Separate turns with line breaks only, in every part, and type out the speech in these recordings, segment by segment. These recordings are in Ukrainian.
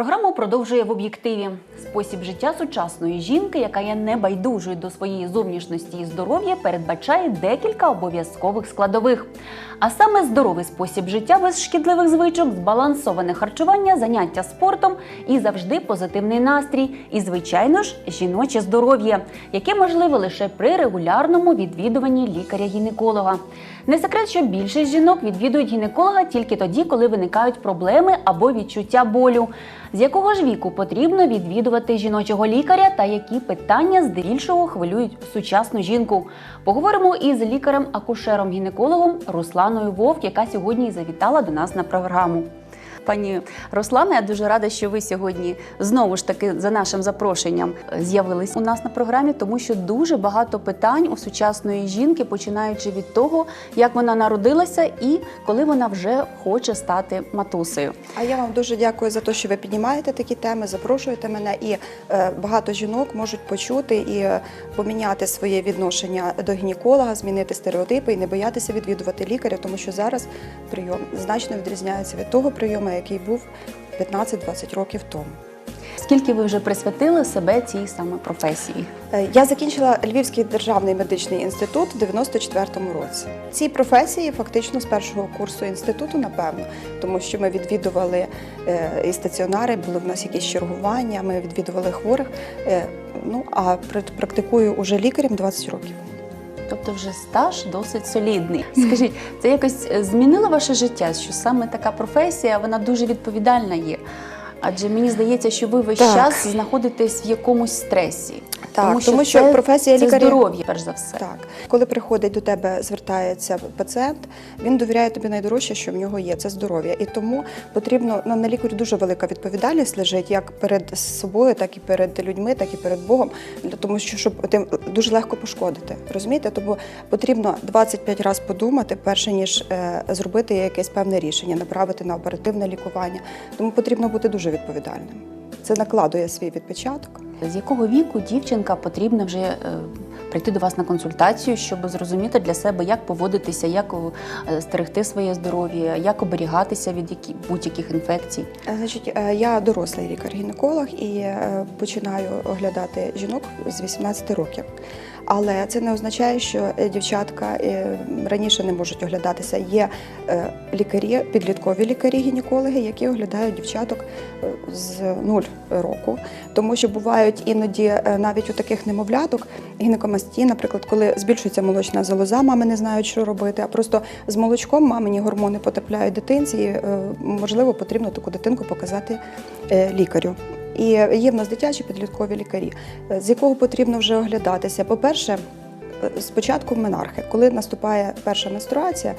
Програму продовжує в об'єктиві спосіб життя сучасної жінки, яка є небайдужою до своєї зовнішності і здоров'я, передбачає декілька обов'язкових складових. А саме здоровий спосіб життя без шкідливих звичок, збалансоване харчування, заняття спортом і завжди позитивний настрій. І, звичайно ж, жіноче здоров'я, яке можливе лише при регулярному відвідуванні лікаря-гінеколога. Не секрет, що більшість жінок відвідують гінеколога тільки тоді, коли виникають проблеми або відчуття болю. З якого ж віку потрібно відвідувати жіночого лікаря та які питання здебільшого хвилюють сучасну жінку? Поговоримо із лікарем-акушером-гінекологом Русланою Вовк, яка сьогодні і завітала до нас на програму. Пані Руслана, я дуже рада, що ви сьогодні знову ж таки за нашим запрошенням е, з'явились у нас на програмі, тому що дуже багато питань у сучасної жінки, починаючи від того, як вона народилася і коли вона вже хоче стати матусею.
А я вам дуже дякую за те, що ви піднімаєте такі теми, запрошуєте мене, і е, багато жінок можуть почути і е, поміняти своє відношення до гінеколога, змінити стереотипи і не боятися відвідувати лікаря, тому що зараз прийом значно відрізняється від того прийому, який був 15-20 років тому.
Скільки ви вже присвятили себе цій саме професії?
Е, Я закінчила Львівський державний медичний інститут в 94-му році. Цій професії фактично з першого курсу інституту, напевно, тому що ми відвідували е, і стаціонари, були в нас якісь чергування, ми відвідували хворих. Е, Ну а практикую уже лікарем 20 років.
Тобто вже стаж досить солідний. Скажіть, це якось е, змінило ваше життя, що саме така професія, вона дуже відповідальна є. Адже мені здається, що ви весь
Так.
час знаходитесь в якомусь стресі.
Так, тому що професія
це
лікаря-
здоров'я, перш за все.
Так, коли приходить до тебе, звертається пацієнт, він довіряє тобі найдорожче, що в нього є це здоров'я. І тому потрібно ну, на лікарю дуже велика відповідальність лежить як перед собою, так і перед людьми, так і перед Богом. Тому, що щоб ти дуже легко пошкодити. Розумієте? Тому потрібно 25 разів подумати, перше ніж е, зробити якесь певне рішення, направити на оперативне лікування. Тому потрібно бути дуже відповідальним. Це накладує свій відпечаток.
З якого віку дівчинка потрібно вже е, прийти до вас на консультацію, щоб зрозуміти для себе, як поводитися, як е, стерегти своє здоров'я, як оберігатися від які, будь-яких інфекцій?
Е, Значить, я дорослий лікар-гінеколог і починаю оглядати жінок з 18 років. Але це не означає, що е, дівчатка е, раніше не можуть оглядатися. Є е, лікарі, підліткові лікарі-гінекологи, які оглядають дівчаток з 0 року. Тому що бувають іноді навіть у таких немовляток гінекомастії, наприклад, коли збільшується молочна залоза, мами не знають, що робити, а просто з молочком мамині гормони потрапляють дитинці, і можливо потрібно таку дитинку показати лікарю. І є в нас дитячі підліткові лікарі, е, з якого потрібно вже оглядатися. По-перше, е, спочатку менархи, коли наступає перша менструація,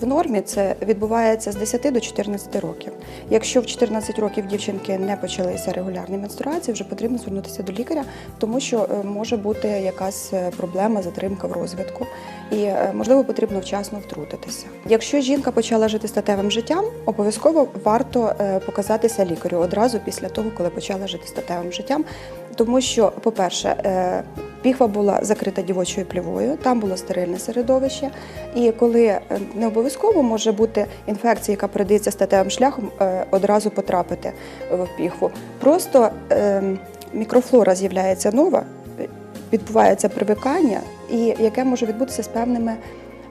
в нормі це відбувається з 10 до 14 років. Якщо в 14 років дівчинки не почалися регулярні менструації, вже потрібно звернутися до лікаря, тому що е, може бути якась е, проблема, затримка в розвитку, і е, можливо потрібно вчасно втрутитися. Якщо жінка почала жити статевим життям, обов'язково варто показатися лікарю одразу після того, коли почала жити статевим життям. Тому що, по-перше, е, піхва була закрита дівочою плівою, там було стерильне середовище. І коли е, не обов'язково може бути інфекція, яка передається статевим шляхом, е, одразу потрапити в піхву. Просто мікрофлора з'являється нова, відбувається привикання, і яке може відбутися з певними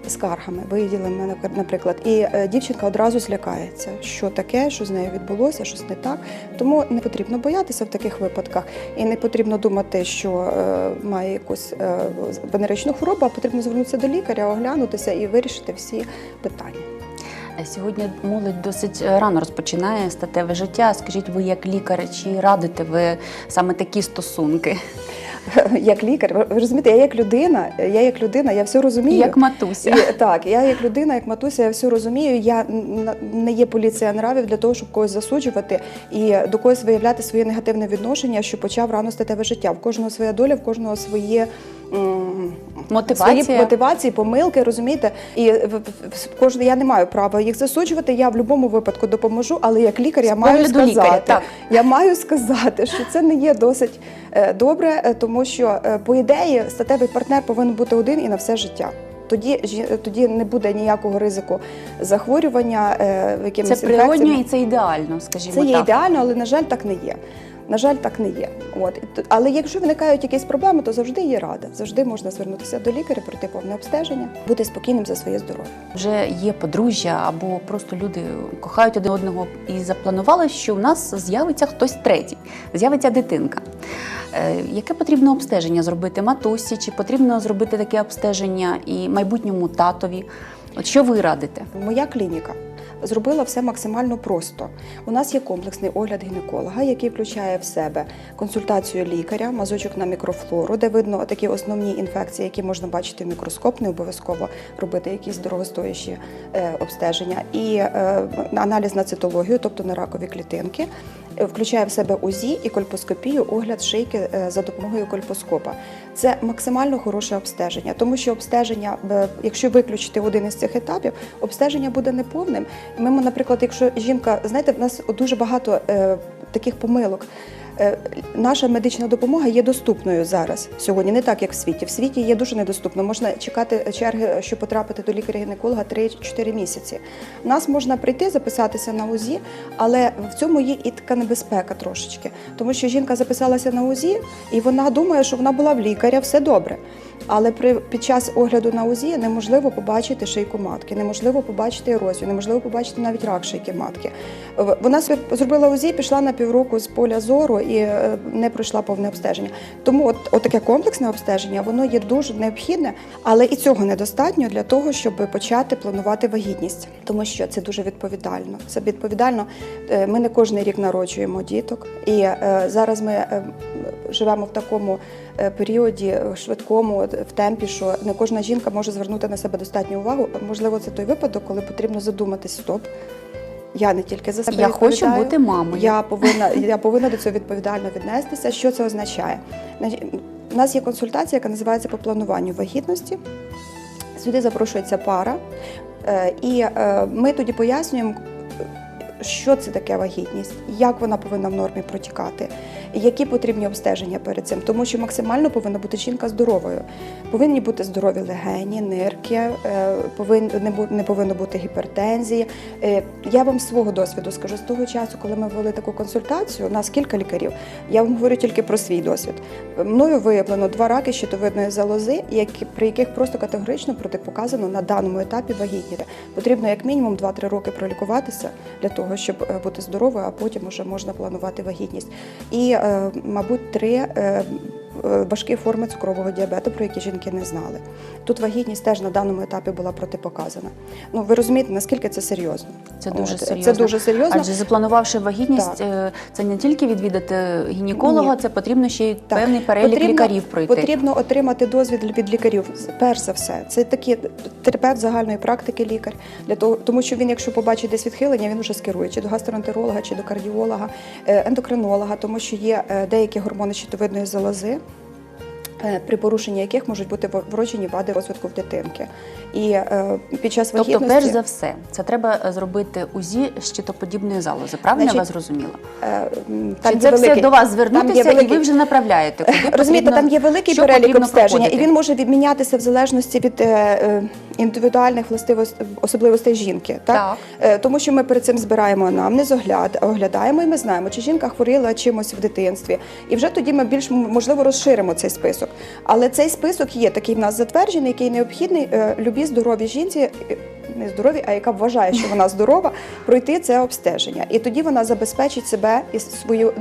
скаргами, виділами, наприклад. І е, дівчинка одразу злякається, що таке, що з нею відбулося, щось не так. Тому не потрібно боятися в таких випадках, і не потрібно думати, що е, має якусь е, венеричну хворобу, а потрібно звернутися до лікаря, оглянутися і вирішити всі питання.
Сьогодні молодь досить рано розпочинає статеве життя. Скажіть, ви як лікар, чи радите ви саме такі стосунки?
Як лікар, ви розумієте, я як людина, я як людина, я все розумію.
Як матуся?
І, так, я як людина, як матуся, я все розумію. Я не є поліція нравів для того, щоб когось засуджувати і до когось виявляти своє негативне відношення, що почав рано статеве життя. В кожного своя доля, в кожного своє.
Мотивація.
Свої мотивації, помилки, розумієте? І кожен я не маю права їх засуджувати. Я в будь-якому випадку допоможу, але як лікар я маю сказати,
лікаря, так.
я маю сказати, що це не є досить е, добре, е, тому що е, по ідеї статевий партнер повинен бути один і на все життя. Тоді тоді не буде ніякого ризику захворювання, е, якимись
Це природньо
інфекціями.
і це ідеально, скажімо
Це є ідеально, але на жаль, так не є. На жаль, так не є. От але якщо виникають якісь проблеми, то завжди є рада. Завжди можна звернутися до лікаря, пройти повне обстеження, бути спокійним за своє здоров'я.
Вже є подружжя або просто люди кохають один одного і запланували, що у нас з'явиться хтось третій, з'явиться дитинка. Е, Яке потрібно обстеження зробити матусі? Чи потрібно зробити таке обстеження і майбутньому татові? От що ви радите?
Моя клініка зробила все максимально просто. У нас є комплексний огляд гінеколога, який включає в себе консультацію лікаря, мазочок на мікрофлору, де видно такі основні інфекції, які можна бачити в мікроскоп, не обов'язково робити якісь дорогостоящі е, обстеження, і е, аналіз на цитологію, тобто на ракові клітинки. Включає в себе УЗІ і кольпоскопію, огляд шийки е, за допомогою кольпоскопа. Це максимально хороше обстеження, тому що обстеження, е, якщо виключити один із цих етапів, обстеження буде неповним. Ми, наприклад, якщо жінка, знаєте, в нас дуже багато е, таких помилок. Е, Наша медична допомога є доступною зараз сьогодні, не так як в світі. В світі є дуже недоступно. Можна чекати черги, щоб потрапити до лікаря-гінеколога 3-4 місяці. У нас можна прийти, записатися на УЗІ, але в цьому є і така небезпека трошечки, тому що жінка записалася на УЗІ, і вона думає, що вона була в лікаря, все добре. Але при під час огляду на УЗІ неможливо побачити шийку матки, неможливо побачити ерозію, неможливо побачити навіть рак шийки матки. Вона зробила УЗІ, пішла на півроку з поля зору і е, не пройшла повне обстеження. Тому от, от таке комплексне обстеження воно є дуже необхідне, але і цього недостатньо для того, щоб почати планувати вагітність, тому що це дуже відповідально. Це відповідально. Е, Ми не кожен рік народжуємо діток, і е, зараз ми живемо в такому е, періоді е, швидкому, в темпі, що не кожна жінка може звернути на себе достатню увагу. Можливо, це той випадок, коли потрібно задуматись, стоп. Я не тільки за себе
Я хочу бути мамою.
Я повинна, я повинна до цього відповідально віднестися. Що це означає? У нас є консультація, яка називається по плануванню вагітності. Сюди запрошується пара, е, і ми тоді пояснюємо, що це таке вагітність, як вона повинна в нормі протікати, які потрібні обстеження перед цим, тому що максимально повинна бути жінка здоровою. Повинні бути здорові легені, нирки, е, не, повинно бути гіпертензії. Е, Я вам свого досвіду скажу, з того часу, коли ми вели таку консультацію, у нас кілька лікарів, я вам говорю тільки про свій досвід. Мною виявлено два раки щитовидної залози, при яких просто категорично протипоказано на даному етапі вагітніти. Потрібно як мінімум 2-3 роки пролікуватися для того, щоб е, бути здоровою, а потім вже можна планувати вагітність. І, мабуть, три е, е, важкі форми цукрового діабету, про які жінки не знали. Тут вагітність теж на даному етапі була протипоказана. Ну ви розумієте, наскільки це серйозно?
Це дуже
От,
серйозно.
Це дуже серйозно.
Адже запланувавши вагітність,
Так.
е, це не тільки відвідати гінеколога,
Ні.
це потрібно ще й
Так.
певний перелік
Потрібно-
лікарів пройти.
Потрібно отримати дозвіл від лікарів. Перш за все, це такі терапевт загальної практики лікар. Для того, тому що він, якщо побачить десь відхилення, він вже скерує чи до гастроентеролога, чи до кардіолога, е, ендокринолога, тому що є е, деякі гормони щитовидної залози. Е, При порушенні яких можуть бути вроджені вади розвитку в дитинки, і е, під час
Тобто, перш за все, це треба е, зробити УЗІ щитоподібної залози. Правильно я вас зрозуміла?
е, м,
Чи
це
це все до вас звернутися,
великий...
і ви вже направляєте? Куди
Розумієте,
потрібно-
там є великий перелік обстеження, і він може відмінятися в залежності від індивідуальних властивостей особливостей жінки. Так?
Так.
Е, тому що ми перед цим збираємо анамнез, огляд, оглядаємо, і ми знаємо, чи жінка хворіла чимось в дитинстві. І вже тоді ми більш можливо розширимо цей список. Але цей список є такий в нас затверджений, який необхідний е, любій здоровій жінці. Не здорові, а яка вважає, що вона здорова, пройти це обстеження. І тоді вона забезпечить себе і свою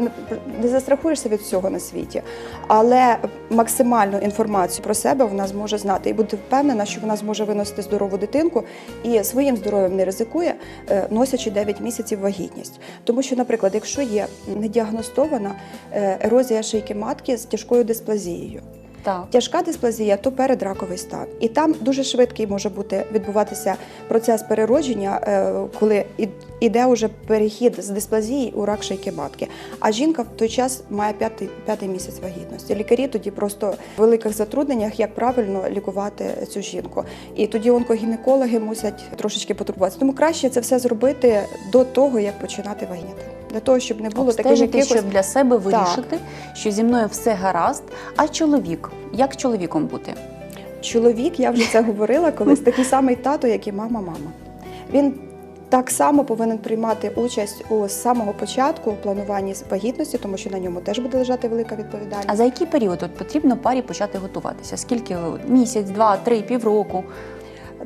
не застрахуєшся від всього на світі, але максимальну інформацію про себе вона зможе знати і бути впевнена, що вона зможе виносити здорову дитинку і своїм здоров'ям не ризикує, е, носячи 9 місяців вагітність. Тому що, наприклад, якщо є недіагностована е, ерозія шийки матки з тяжкою дисплазією.
Так.
Тяжка дисплазія то передраковий стан, і там дуже швидкий може бути відбуватися процес переродження, е, коли іде уже перехід з дисплазії у рак шийки матки. А жінка в той час має п'ятий, п'ятий місяць вагітності. Лікарі тоді просто в великих затрудненнях, як правильно лікувати цю жінку. І тоді онкогінекологи мусять трошечки потурбуватися. Тому краще це все зробити до того, як починати вагітніти. Для того, щоб не було таких
Обстежити,
якихось
щоб для себе вирішити, що зі мною все гаразд. А чоловік, як чоловіком бути?
Чоловік, я вже це говорила колись, такий самий тато, як і мама-мама. Він так само повинен приймати участь у самого початку у плануванні вагітності, тому що на ньому теж буде лежати велика відповідальність.
А за який період от потрібно парі почати готуватися? Скільки місяць, два, три, півроку?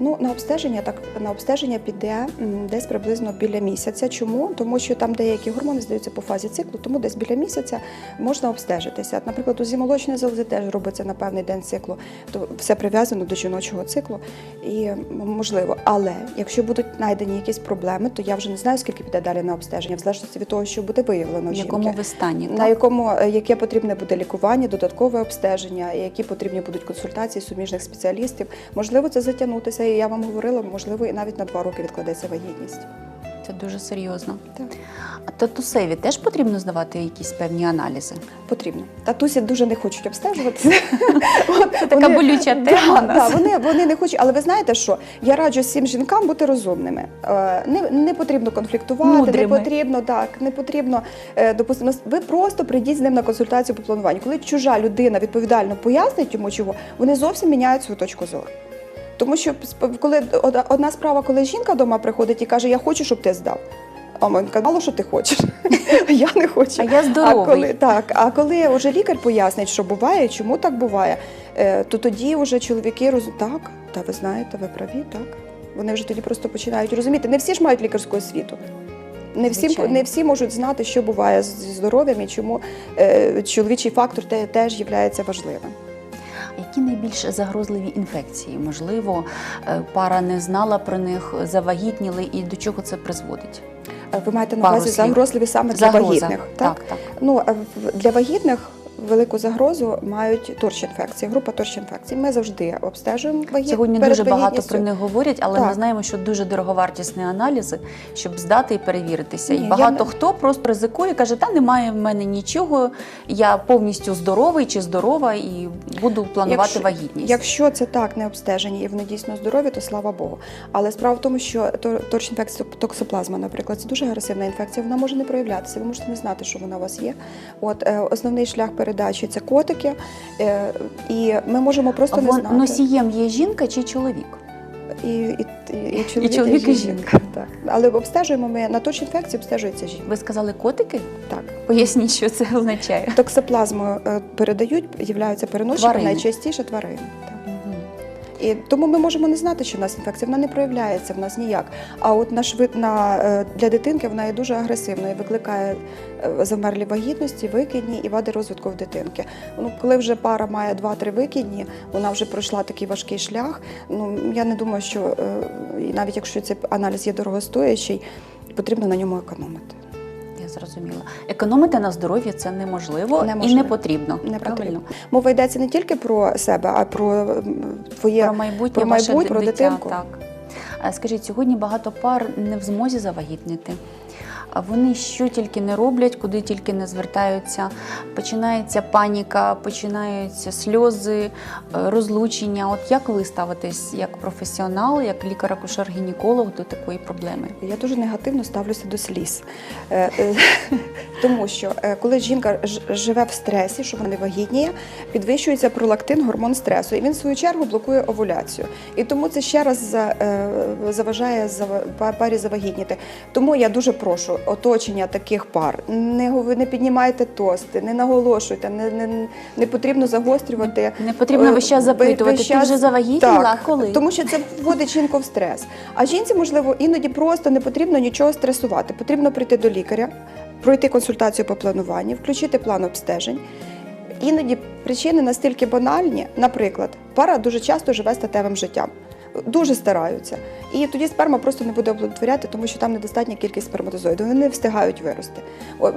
Ну, на обстеження так на обстеження піде десь приблизно біля місяця. Чому? Тому що там деякі гормони здаються по фазі циклу, тому десь біля місяця можна обстежитися. Наприклад, у зімолочної залози теж робиться на певний день циклу, то все прив'язано до жіночого циклу і можливо. Але якщо будуть знайдені якісь проблеми, то я вже не знаю, скільки піде далі на обстеження, в залежності від того, що буде виявлено
В якому ви стані?
На якому е, яке потрібне буде лікування, додаткове обстеження, які потрібні будуть консультації суміжних спеціалістів. Можливо, це затягнутися, я вам говорила, можливо, і навіть на два роки відкладеться вагітність.
Це дуже серйозно.
Так.
А татусеві теж потрібно здавати якісь певні аналізи?
Потрібно. Татусі дуже не хочуть обстежуватися. Це
така болюча тема
вони, не хочуть, але ви знаєте що? Я раджу всім жінкам бути розумними. Е, Не, потрібно конфліктувати, не потрібно так, не потрібно е, допустимо. Ви просто прийдіть з ним на консультацію по плануванню. Коли чужа людина відповідально пояснить йому чого, вони зовсім міняють свою точку зору. Тому що коли од- одна справа, коли жінка вдома приходить і каже, я хочу, щоб ти здав. А каже, мало що ти хочеш. я не хочу.
А я здоровий.
А коли, так, а коли вже лікар пояснить, що буває, чому так буває, е, то тоді вже чоловіки роз... так, та ви знаєте, ви праві, так. Вони вже тоді просто починають розуміти. Не всі ж мають лікарську освіту. Не всі, не всі можуть знати, що буває зі здоров'ям і чому е, чоловічий фактор те, теж є важливим.
Які найбільш загрозливі інфекції? Можливо, е, пара не знала про них, завагітніли і до чого це призводить?
Е, Ви маєте на увазі загрозливі саме для
Загроза.
вагітних.
Так, так.
Ну, для вагітних велику загрозу мають торч-інфекції, група торч-інфекцій. Ми завжди обстежуємо вагіт...
Сьогодні
перед
дуже багато про них говорять, але ми знаємо, що дуже дороговартісні аналізи, щоб здати і перевіритися.
Ні,
і багато
не-
хто просто ризикує, каже, та немає в мене нічого, я повністю здоровий чи здорова і буду планувати
Якщо-
вагітність.
Якщо це так не обстежені і вони дійсно здорові, то слава Богу. Але справа в тому, що тор- торч-інфекція, токсоплазма, наприклад, це дуже агресивна інфекція. Вона може не проявлятися. Ви можете не знати, що вона у вас є. От е, основний шлях передачі це котики, е, і ми можемо просто не знати.
носієм є жінка чи чоловік?
І, і, і, і чоловік,
чоловік, і
жінка. Так. Але обстежуємо ми на точні інфекції обстежується жінка.
Ви сказали котики?
Так.
Поясніть, що це означає.
Токсоплазму е, передають, являються переносчиками
Тварини.
найчастіше тварини. І тому ми можемо не знати, що в нас інфекція, вона не проявляється в нас ніяк. А от на швид на е, для дитинки вона є дуже агресивною, викликає е, замерлі вагітності, викидні і вади розвитку в дитинки. Ну, коли вже пара має 2-3 викидні, вона вже пройшла такий важкий шлях. Ну я не думаю, що е, навіть якщо цей аналіз є дорогостоящий, потрібно на ньому економити.
Я зрозуміла. Економити на здоров'ї це неможливо, і не потрібно.
Не
правильно?
потрібно. Мова йдеться не тільки про себе, а про твоє
Про майбутнє,
про майбутнє, про дитинку.
Так. Скажіть, сьогодні багато пар не в змозі завагітнити. А вони що тільки не роблять, куди тільки не звертаються. Починається паніка, починаються сльози, е, розлучення. От як ви ставитесь як професіонал, як лікар-акушер-гінеколог до такої проблеми?
Я дуже негативно ставлюся до сліз, Е, е, тому що коли жінка живе в стресі, що вона не вагітніє, підвищується пролактин, гормон стресу, і він в свою чергу блокує овуляцію. І тому це ще раз за- заважає зава- парі завагітніти. Тому я дуже прошу оточення таких пар. Не не піднімайте тости, не наголошуйте, не, не, не потрібно загострювати.
Не потрібно весь час
Е,
запитувати,
весь
ти вже завагітніла,
Так,
коли?
Тому що це вводить жінку в стрес. А жінці, можливо, іноді просто не потрібно нічого стресувати. Потрібно прийти до лікаря, пройти консультацію по плануванню, включити план обстежень. Іноді причини настільки банальні, наприклад, пара дуже часто живе статевим життям. Дуже стараються. І тоді сперма просто не буде оплодотворяти, тому що там недостатня кількість сперматозоїдів. Вони не встигають вирости.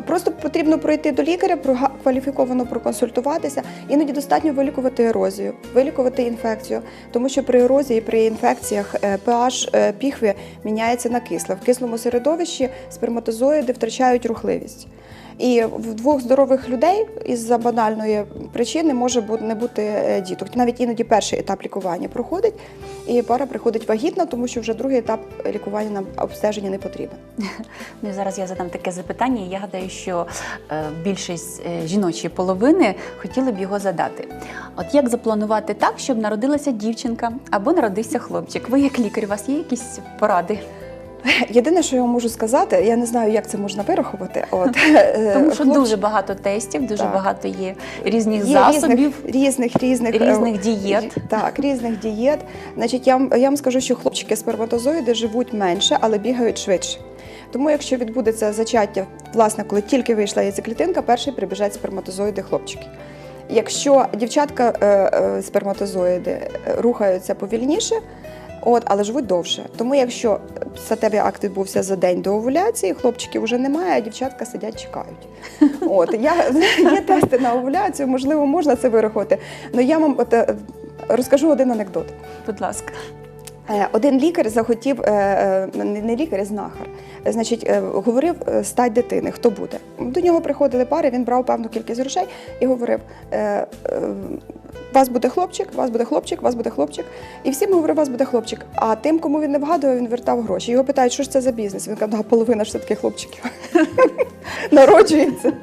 Просто потрібно пройти до лікаря, кваліфіковано проконсультуватися. Іноді достатньо вилікувати ерозію, вилікувати інфекцію, тому що при ерозії, при інфекціях е, pH е, піхви міняється на кисле. В кислому середовищі сперматозоїди втрачають рухливість. І в двох здорових людей із-за банальної причини може не бути е, діток. Навіть іноді перший етап лікування проходить, і пара приходить вагітна, тому що вже другий етап лікування нам обстеження не потрібен.
Ну і зараз я задам таке запитання. і Я гадаю, що е, більшість е, жіночої половини хотіли б його задати. От як запланувати так, щоб народилася дівчинка або народився хлопчик? Ви як лікар, у вас є якісь поради?
Єдине, що я можу сказати, я не знаю, як це можна вирахувати. От
Тому що
хлопчик-
дуже багато тестів, дуже
Так.
багато є різних
Є
засобів.
різних, різних, різних, е,
різних дієт.
Так, різних дієт. Значить, я, вам- я вам скажу, що хлопчики сперматозоїди живуть менше, але бігають швидше. Тому, якщо відбудеться зачаття, власне, коли тільки вийшла яйцеклітинка, перший прибіжать сперматозоїди хлопчики. Якщо дівчатка е, е, сперматозоїди рухаються повільніше, от, але живуть довше. Тому якщо статевий акт відбувся за день до овуляції, хлопчиків вже немає, а дівчатка сидять, чекають. От я є тести на овуляцію, можливо, можна це вирахувати. Але я вам от, е, розкажу один анекдот.
Будь ласка.
Е, Один лікар захотів, е, е, не лікар, а знахар. Значить, говорив стать дитини, хто буде. До нього приходили пари, він брав певну кількість грошей і говорив: вас буде хлопчик, вас буде хлопчик, вас буде хлопчик. І всім говорив, вас буде хлопчик. А тим, кому він не вгадував, він вертав гроші. Його питають, що ж це за бізнес? Він каже, половина ж все-таки хлопчиків народжується.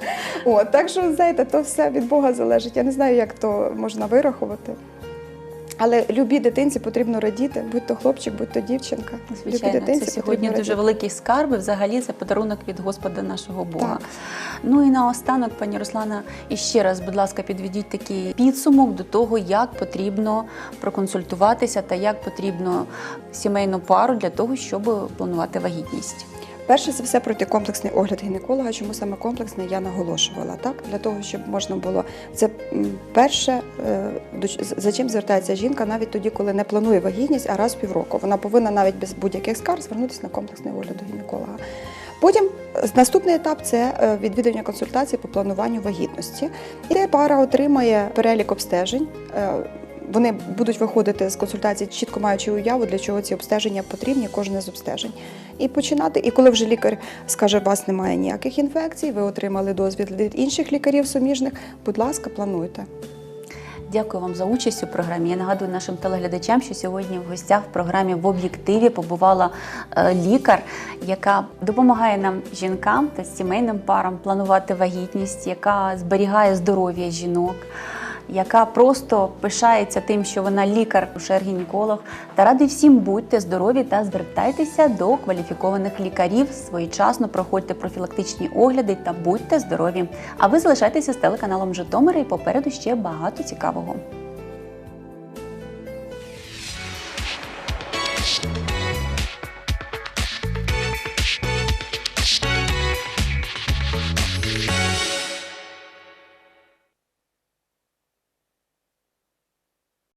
Так що, знаєте, то все від Бога залежить. Я не знаю, як то можна вирахувати. Але любій дитинці потрібно радіти, будь то хлопчик, будь то дівчинка. Любій
Звичайно,
дитинці
це сьогодні дуже великий скарб, і взагалі це подарунок від Господа нашого Бога.
Так.
Ну і наостанок, пані Руслана, іще раз, будь ласка, підведіть такий підсумок до того, як потрібно проконсультуватися та як потрібно сімейну пару для того, щоб планувати вагітність.
Перше за все пройти комплексний огляд гінеколога. Чому саме комплексний я наголошувала так для того, щоб можна було це перше, е, за чим звертається жінка навіть тоді, коли не планує вагітність, а раз в півроку. Вона повинна навіть без будь-яких скарг звернутися на комплексний огляд гінеколога. Потім е, наступний етап це е, відвідування консультації по плануванню вагітності. І де пара отримає перелік обстежень. Вони будуть виходити з консультації, чітко маючи уяву, для чого ці обстеження потрібні, кожне з обстежень. І починати. І коли вже лікар скаже, у вас немає ніяких інфекцій, ви отримали дозвіл від інших лікарів суміжних, будь ласка, плануйте.
Дякую вам за участь у програмі. Я нагадую нашим телеглядачам, що сьогодні в гостях в програмі в об'єктиві побувала е, лікар, яка допомагає нам жінкам та сімейним парам планувати вагітність, яка зберігає здоров'я жінок. Яка просто пишається тим, що вона лікар, гінеколог та ради всім будьте здорові та звертайтеся до кваліфікованих лікарів. Своєчасно проходьте профілактичні огляди та будьте здорові. А ви залишайтеся з телеканалом Житомира і попереду ще багато цікавого.